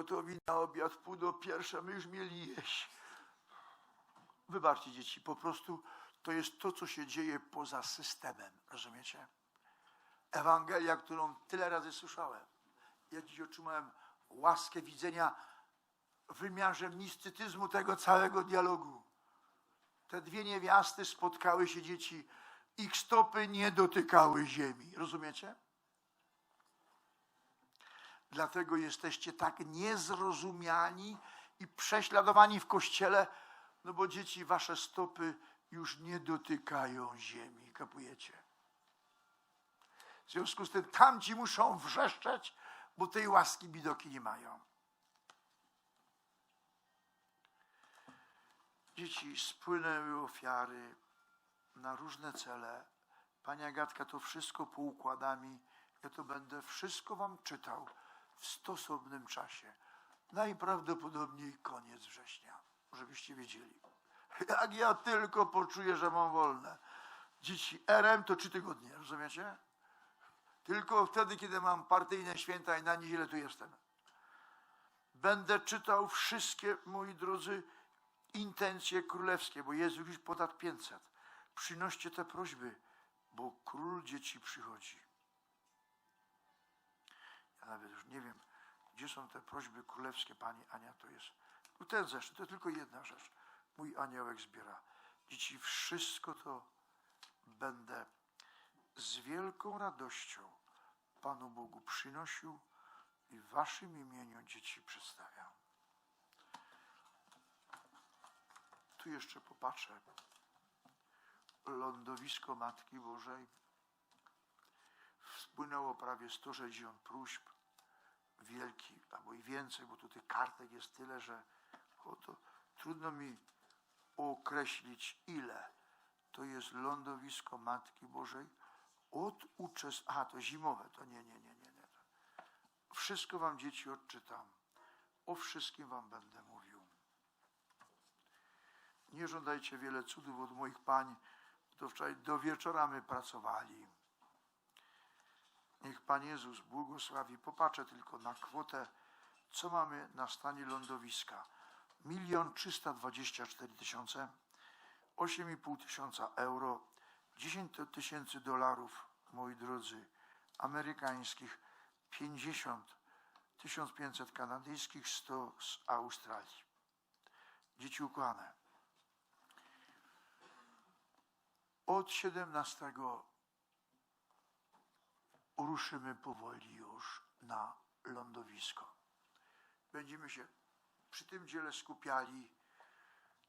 gotowi na obiad pół do pierwsza, my już mieli jeść. Wybaczcie dzieci, po prostu to jest to, co się dzieje poza systemem, rozumiecie? Ewangelia, którą tyle razy słyszałem. Ja dziś otrzymałem łaskę widzenia w wymiarze mistycyzmu tego całego dialogu. Te dwie niewiasty spotkały się dzieci, ich stopy nie dotykały ziemi. Rozumiecie? Dlatego jesteście tak niezrozumiani i prześladowani w kościele, no bo dzieci, wasze stopy już nie dotykają ziemi. Kapujecie? W związku z tym tamci muszą wrzeszczeć, bo tej łaski bidoki nie mają. Dzieci spłynęły ofiary na różne cele. Pani Agatka to wszystko poukładami. Ja to będę wszystko wam czytał w stosownym czasie. Najprawdopodobniej koniec września, żebyście wiedzieli. Jak ja tylko poczuję, że mam wolne. Dzieci, RM to trzy tygodnie, rozumiecie? Tylko wtedy, kiedy mam partyjne święta i na niedzielę tu jestem. Będę czytał wszystkie, moi drodzy, intencje królewskie, bo Jezus już podał 500. Przynoście te prośby, bo król dzieci przychodzi. Ja nawet już nie wiem, gdzie są te prośby królewskie, pani Ania, to jest. No ten zeszyt, to tylko jedna rzecz. Mój aniołek zbiera. Dzieci, wszystko to będę z wielką radością Panu Bogu przynosił i w waszym imieniu dzieci przedstawiam. Tu jeszcze popatrzę. Lądowisko Matki Bożej. Spłynęło prawie 160 próśb. Wielki, albo i więcej, bo tu tych kartek jest tyle, że o, to trudno mi określić ile. To jest lądowisko Matki Bożej od uczest... A, to zimowe, to nie, nie, nie, nie, nie. Wszystko wam dzieci odczytam. O wszystkim wam będę mówił. Nie żądajcie wiele cudów od moich pań, to wczoraj do wieczora my pracowali. Niech Pan Jezus błogosławi. Popatrzę tylko na kwotę, co mamy na stanie lądowiska. Milion trzysta dwadzieścia cztery tysiące, osiem i pół tysiąca euro, 10 tysięcy dolarów, moi drodzy, amerykańskich, 50, 1500 kanadyjskich, 100 z Australii. Dzieci ukochane. Od 17 ruszymy powoli już na lądowisko. Będziemy się przy tym dziele skupiali.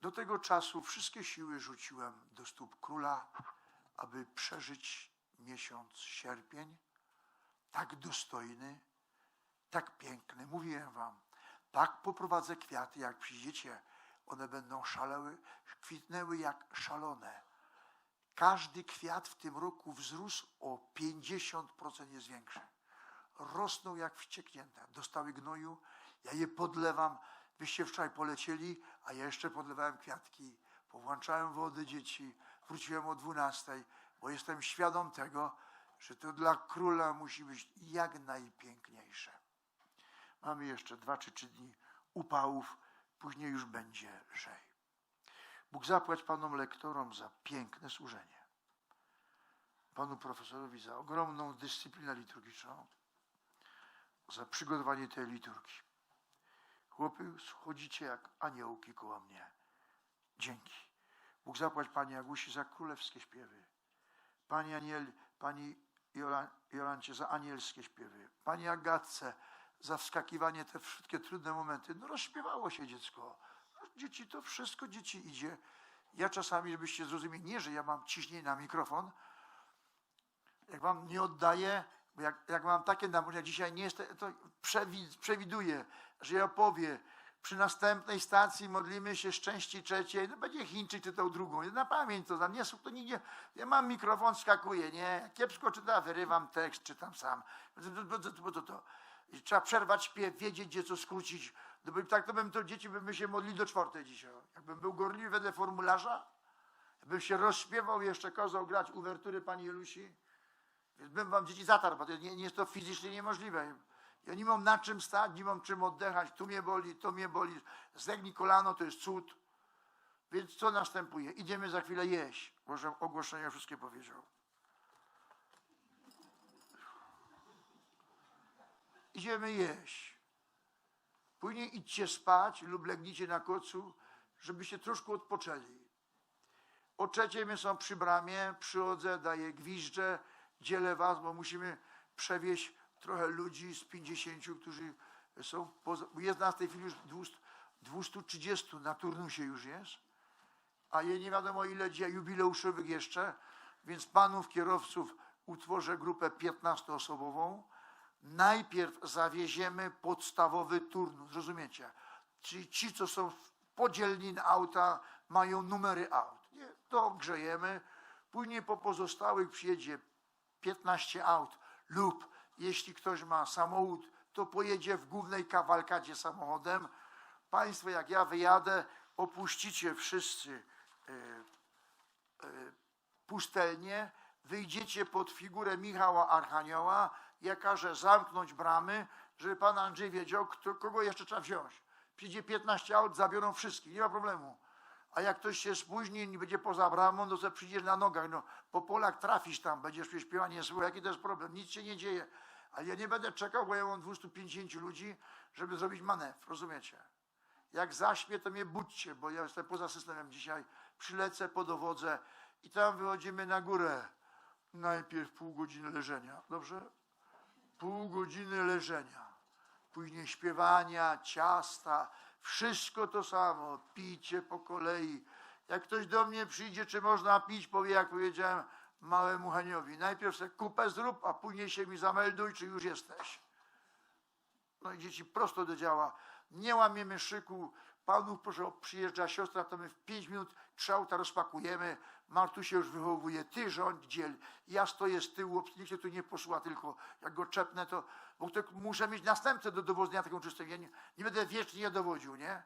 Do tego czasu wszystkie siły rzuciłem do stóp króla, aby przeżyć miesiąc sierpień, tak dostojny, tak piękny. Mówiłem wam, tak poprowadzę kwiaty, jak przyjdziecie, one będą szalały, kwitnęły jak szalone. Każdy kwiat w tym roku wzrósł o 50% jest większy. Rosną jak wścieknięte. Dostały gnoju, ja je podlewam. Wyście wczoraj polecieli, a ja jeszcze podlewałem kwiatki. Powłączałem wody dzieci, wróciłem o 12, bo jestem świadom tego, że to dla króla musi być jak najpiękniejsze. Mamy jeszcze dwa czy trzy dni upałów, później już będzie lżej. Bóg zapłać panom lektorom za piękne służenie. Panu profesorowi za ogromną dyscyplinę liturgiczną, za przygotowanie tej liturgii. Chłopy, schodzicie jak aniołki koło mnie. Dzięki. Bóg zapłać Pani Agusi za królewskie śpiewy. Pani, Aniel, Pani Jolan, Jolancie za anielskie śpiewy. Pani Agatce za wskakiwanie te wszystkie trudne momenty. No rozśpiewało się dziecko. Dzieci, to wszystko dzieci idzie. Ja czasami, żebyście zrozumieli, nie, że ja mam ciśnienie na mikrofon, jak wam nie oddaję, bo jak, jak mam takie namówienia, dzisiaj nie jest, to przewiduję, że ja powie, przy następnej stacji modlimy się szczęści trzeciej, no będzie Chińczyk czytał drugą. Na pamięć to znam, nie to nigdzie. Ja mam mikrofon, skakuję, nie? Kiepsko czytam, wyrywam tekst, czytam sam. Bo to, to, Trzeba przerwać śpiew, wiedzieć, gdzie co skrócić. No bo tak to bym to dzieci by się modlili do czwartej dzisiaj. Jakbym był gorliwy wedle formularza, bym się rozśpiewał jeszcze kazał grać uwertury pani Jelusi, więc bym wam dzieci zatarł, bo to nie, nie jest to fizycznie niemożliwe. Ja nie mam na czym stać, nie mam czym oddychać, tu mnie boli, to mnie boli. Zegnij kolano, to jest cud. Więc co następuje? Idziemy za chwilę jeść. Może ogłoszenia wszystkie powiedział. Idziemy jeść. Później idźcie spać lub legnijcie na kocu, żebyście troszkę odpoczęli. O trzeciej my są przy bramie, przychodzę, daję gwizdże, dzielę was, bo musimy przewieźć trochę ludzi z 50, którzy są, poza, jest nas w tej chwili już 200, 230 na turnusie już jest, a je nie wiadomo ile dzisiaj jubileuszowych jeszcze, więc panów kierowców utworzę grupę 15-osobową. Najpierw zawieziemy podstawowy turnus, rozumiecie? Czyli ci, co są podzielni na auta, mają numery aut. Nie? To grzejemy. Później po pozostałych przyjedzie 15 aut lub jeśli ktoś ma samochód, to pojedzie w głównej kawalkadzie samochodem. Państwo, jak ja wyjadę, opuścicie wszyscy e, e, pustelnię, wyjdziecie pod figurę Michała Archanioła, ja każę zamknąć bramy, żeby pan Andrzej wiedział, kto, kogo jeszcze trzeba wziąć. Przyjdzie 15 aut, zabiorą wszystkich, nie ma problemu. A jak ktoś się spóźni i będzie poza bramą, no to przyjdziesz na nogach, no po polach trafisz tam, będziesz prześpiewanie słyszał, jaki to jest problem, nic się nie dzieje. Ale ja nie będę czekał, bo ja mam 250 ludzi, żeby zrobić manewr, rozumiecie? Jak zaśpię, to mnie budźcie, bo ja jestem poza systemem dzisiaj. Przylecę, podowodzę i tam wychodzimy na górę. Najpierw pół godziny leżenia, dobrze? Pół godziny leżenia. Później śpiewania, ciasta, wszystko to samo. Picie po kolei. Jak ktoś do mnie przyjdzie, czy można pić, powie, jak powiedziałem małemu Heniowi. Najpierw sobie kupę zrób, a później się mi zamelduj, czy już jesteś. No i dzieci prosto do działa. Nie łamiemy szyku. Panów, proszę, przyjeżdża siostra, to my w pięć minut trzy auta rozpakujemy. Martusia już wychowuje, ty rządź dziel. Ja stoję z tyłu, nikt się tu nie posłucha, tylko jak go czepnę, to bo to muszę mieć następcę do dowodzenia taką czystą. Ja nie, nie będę wiecznie dowodził, nie?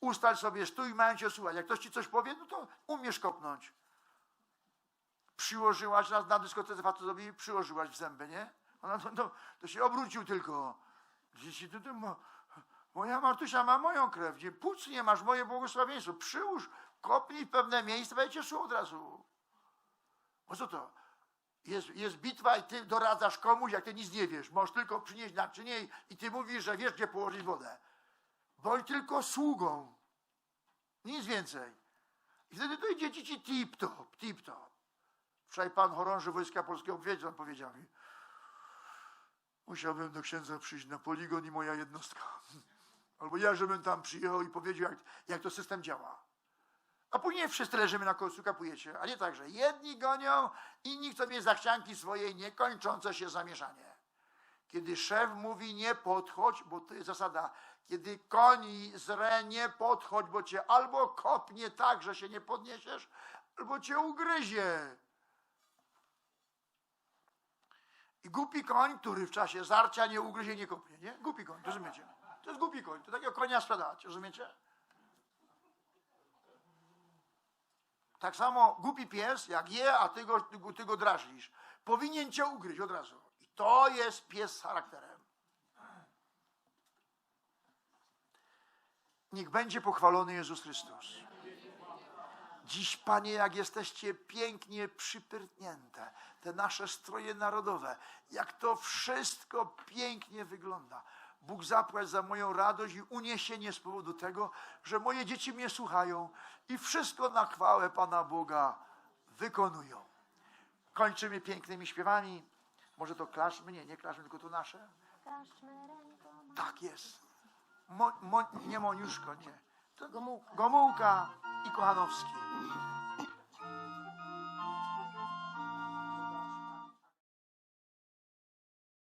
Ustal sobie, stój, mają cię słuchać. Jak ktoś ci coś powie, no to umiesz kopnąć. Przyłożyłaś nas na dyskotece facetowi, przyłożyłaś w zęby, nie? Ona to, to, to się obrócił tylko. Dzieci, to, to mo, moja Martusia ma moją krew. Gdzie płuc nie masz, moje błogosławieństwo. Przyłóż, kopnij w pewne miejsce, będzie szło od razu. Bo co to? Jest, jest bitwa i ty doradzasz komuś, jak ty nic nie wiesz. Możesz tylko przynieść naczynie i, ty mówisz, że wiesz, gdzie położyć wodę. Bądź tylko sługą. Nic więcej. I wtedy to idzie ci tip-top, tip-top. Wczoraj pan chorąży Wojska Polskiego wiedział, on powiedział mi, musiałbym do księdza przyjść na poligon i moja jednostka. Albo ja, żebym tam przyjechał i powiedział, jak, jak to system działa. A później wszyscy leżymy na końcu, kapujecie. A nie tak, że jedni gonią, inni chcą mieć zachcianki swojej niekończące się zamieszanie. Kiedy szef mówi nie podchodź, bo to jest zasada, kiedy koni zre nie podchodź, bo cię albo kopnie tak, że się nie podniesiesz, albo cię ugryzie. I głupi koń, który w czasie zarcia nie ugryzie, nie kopnie, nie? Głupi koń, rozumiecie? To jest głupi koń, to takiego konia sprzedać, rozumiecie? Tak samo głupi pies, jak je, a ty go, ty, go- drażnisz, powinien cię ugryźć od razu. I to jest pies z charakterem. Niech będzie pochwalony Jezus Chrystus. Dziś, Panie, jak jesteście pięknie przypyrtnięte, te nasze stroje narodowe, jak to wszystko pięknie wygląda. Bóg zapłać za moją radość i uniesienie z powodu tego, że moje dzieci mnie słuchają i wszystko na chwałę Pana Boga wykonują. Kończymy pięknymi śpiewami. Może to klaszmy? Nie, nie klaszmy, tylko to nasze. Klaszmy rękoma. Tak jest. Mo, mo, nie Moniuszko, nie. To Gomułka. Gomułka i Kochanowski.